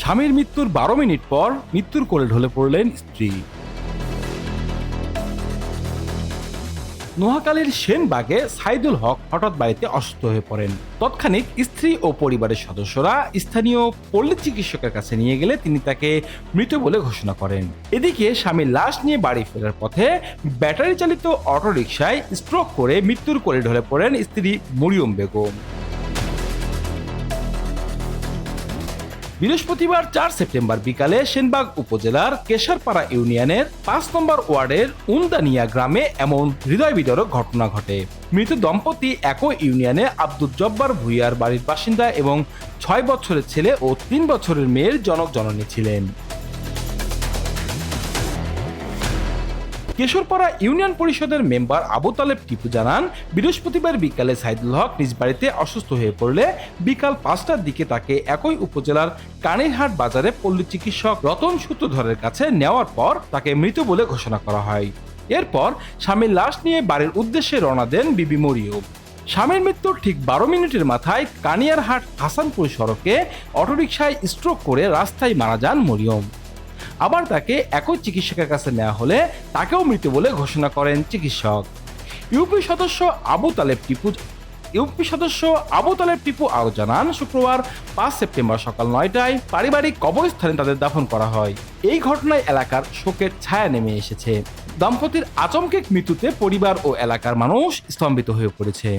স্বামীর মৃত্যুর বারো মিনিট পর মৃত্যুর কোলে ঢলে পড়লেন স্ত্রী। নোয়াখালীর সেনবাগে সাইদুল হক হঠাৎ বাড়িতে অসুস্থ হয়ে পড়েন। তৎক্ষণিক স্ত্রী ও পরিবারের সদস্যরা স্থানীয় পল্লী চিকিৎসকের কাছে নিয়ে গেলে তিনি তাকে মৃত বলে ঘোষণা করেন। এদিকে স্বামীর লাশ নিয়ে বাড়ি ফেরার পথে ব্যাটারি চালিত অটোরিকশায় স্ট্রোক করে মৃত্যুর কোলে ঢলে পড়েন স্ত্রী মরিয়ম বেগম। বৃহস্পতিবার চার সেপ্টেম্বর বিকালে সেনবাগ উপজেলার কেশারপাড়া ইউনিয়নের পাঁচ নম্বর ওয়ার্ডের উন্দানিয়া গ্রামে এমন হৃদয় বিদরক ঘটনা ঘটে। মৃত দম্পতি একই ইউনিয়নে আব্দুল জব্বার ভুইয়ার বাড়ির বাসিন্দা এবং ছয় বছরের ছেলে ও তিন বছরের মেয়ের জনক জননী ছিলেন। কেশরপাড়া ইউনিয়ন পরিষদের মেম্বার আবু তালেব টিপু জানান, বৃহস্পতিবার বিকালে সাইদুল হক নিজ বাড়িতে অসুস্থ হয়ে পড়লে বিকাল পাঁচটার দিকে তাকে একই উপজেলার কানিরহাট বাজারে পল্লী চিকিৎসক রতন সূত্রধরের কাছে নেওয়ার পর তাকে মৃত বলে ঘোষণা করা হয়। এরপর স্বামীর লাশ নিয়ে বাড়ির উদ্দেশ্যে রওনা দেন বিবি মরিয়ম। স্বামীর মৃত্যুর ঠিক বারো মিনিটের মাথায় কানিয়ারহাট হাসানপুর সড়কে অটোরিকশায় স্ট্রোক করে রাস্তায় মারা যান মরিয়ম। আবার তাকে একই চিকিৎসকের কাছে নেওয়া হলে তাকেও মৃত বলে ঘোষণা করেন চিকিৎসক। ইউপি সদস্য আবু তালেব টিপু ইউপি সদস্য আবু তালেব টিপু আরও জানান, শুক্রবার পাঁচ সেপ্টেম্বর সকাল নয়টায় পারিবারিক কবরস্থানে তাদের দাফন করা হয়। এই ঘটনায় এলাকার শোকের ছায়া নেমে এসেছে। দম্পতির আচমকিক মৃত্যুতে পরিবার ও এলাকার মানুষ স্তম্ভিত হয়ে পড়েছে।